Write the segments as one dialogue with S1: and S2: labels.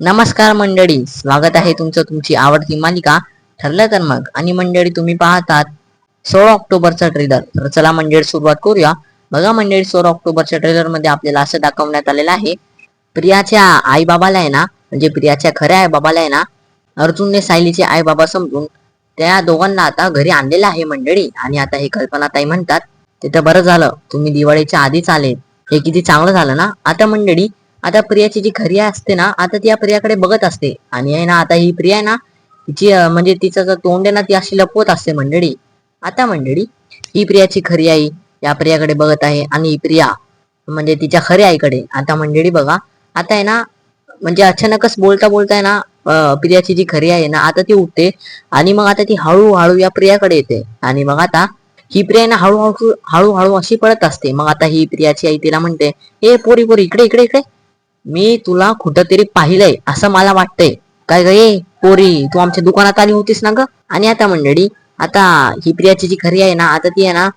S1: नमस्कार मंडळी स्वागत आहे तुमचं तुमची आवडती मालिका ठरलं तर मग. आणि मंडळी तुम्ही पाहतात सोळा ऑक्टोबरचा ट्रेलर तर चला मंडळी सुरुवात करूया. बघा मंडळी सोळा ऑक्टोबरच्या ट्रेलरमध्ये आपल्याला असं दाखवण्यात आलेलं आहे. प्रियाच्या आई बाबाला आहे ना म्हणजे प्रियाच्या खऱ्या आई बाबाला आहे ना अर्जुनने सायलीचे आई बाबा समजून त्या दोघांना आता घरी आणलेलं आहे मंडळी. आणि आता हे कल्पनाताई म्हणतात ते तर बरं झालं. तुम्ही दिवाळीच्या आधीच आले. हे किती चांगलं झालं ना? आता मंडळी आता प्रियाची जी खरी असते ना आता ती या प्रियाकडे बघत असते. आणि आहे ना आता ही प्रिया आहे ना तिची म्हणजे तिचं जो तोंड आहे ना ती अशी लपवत असते मंडळी. आता मंडळी ही प्रियाची खरी आई या प्रियाकडे बघत आहे आणि ही प्रिया म्हणजे तिच्या खऱ्या आईकडे. आता मंडळी बघा आता आहे ना म्हणजे अचानकच बोलता बोलता आहे ना प्रियाची जी खरी आहे ना आता ती उठते आणि मग आता ती हळूहळू या प्रियाकडे येते. आणि मग आता ही प्रिया ना हळूहळू हळूहळू अशी पळत असते. मग आता ही प्रियाची आई तिला म्हणते ए पोरी पोरी इकडे इकडे इकडे. मी तुला कुठंतरी पाहिलंय असं मला वाटतंय. काय ग ए पोरी तू आमच्या दुकानात आली होतीस ना ग? आणि आता मंडळी आता ही प्रियाची जी खरी आहे ना आता ती आहे ना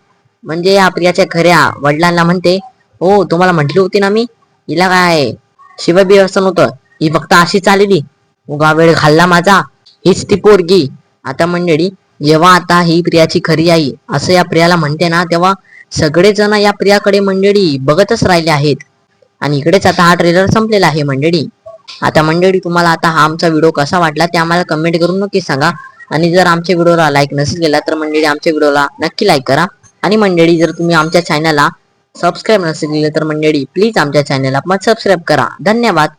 S1: म्हणजे या प्रियाच्या खऱ्या वडिलांना म्हणते हो तुम्हाला म्हटली होती ना मी हिला काय शिवाय असं नव्हतं ही फक्त अशीच आलेली. उगा वेळ घालला माझा हीच ती पोरगी. आता मंडळी जेव्हा आता ही प्रियाची खरी आई असं या प्रियाला म्हणते ना तेव्हा सगळेजण या प्रियाकडे मंडळी बघतच राहिले आहेत. आणि इकडेच आता हा ट्रेलर संपलेला आहे मंडळी. आता मंडळी तुम्हाला आता हा आमचा व्हिडिओ कसा वाटला ते आम्हाला कमेंट करून नक्की सांगा. आणि जर आमच्या व्हिडिओला लाईक नसेल केला तर मंडळी आमच्या व्हिडिओला नक्की लाईक करा. आणि मंडळी जर तुम्ही आमच्या चॅनलला सबस्क्राईब नसेल केलं तर मंडळी प्लीज आमच्या चॅनलला पण सबस्क्राईब करा. धन्यवाद.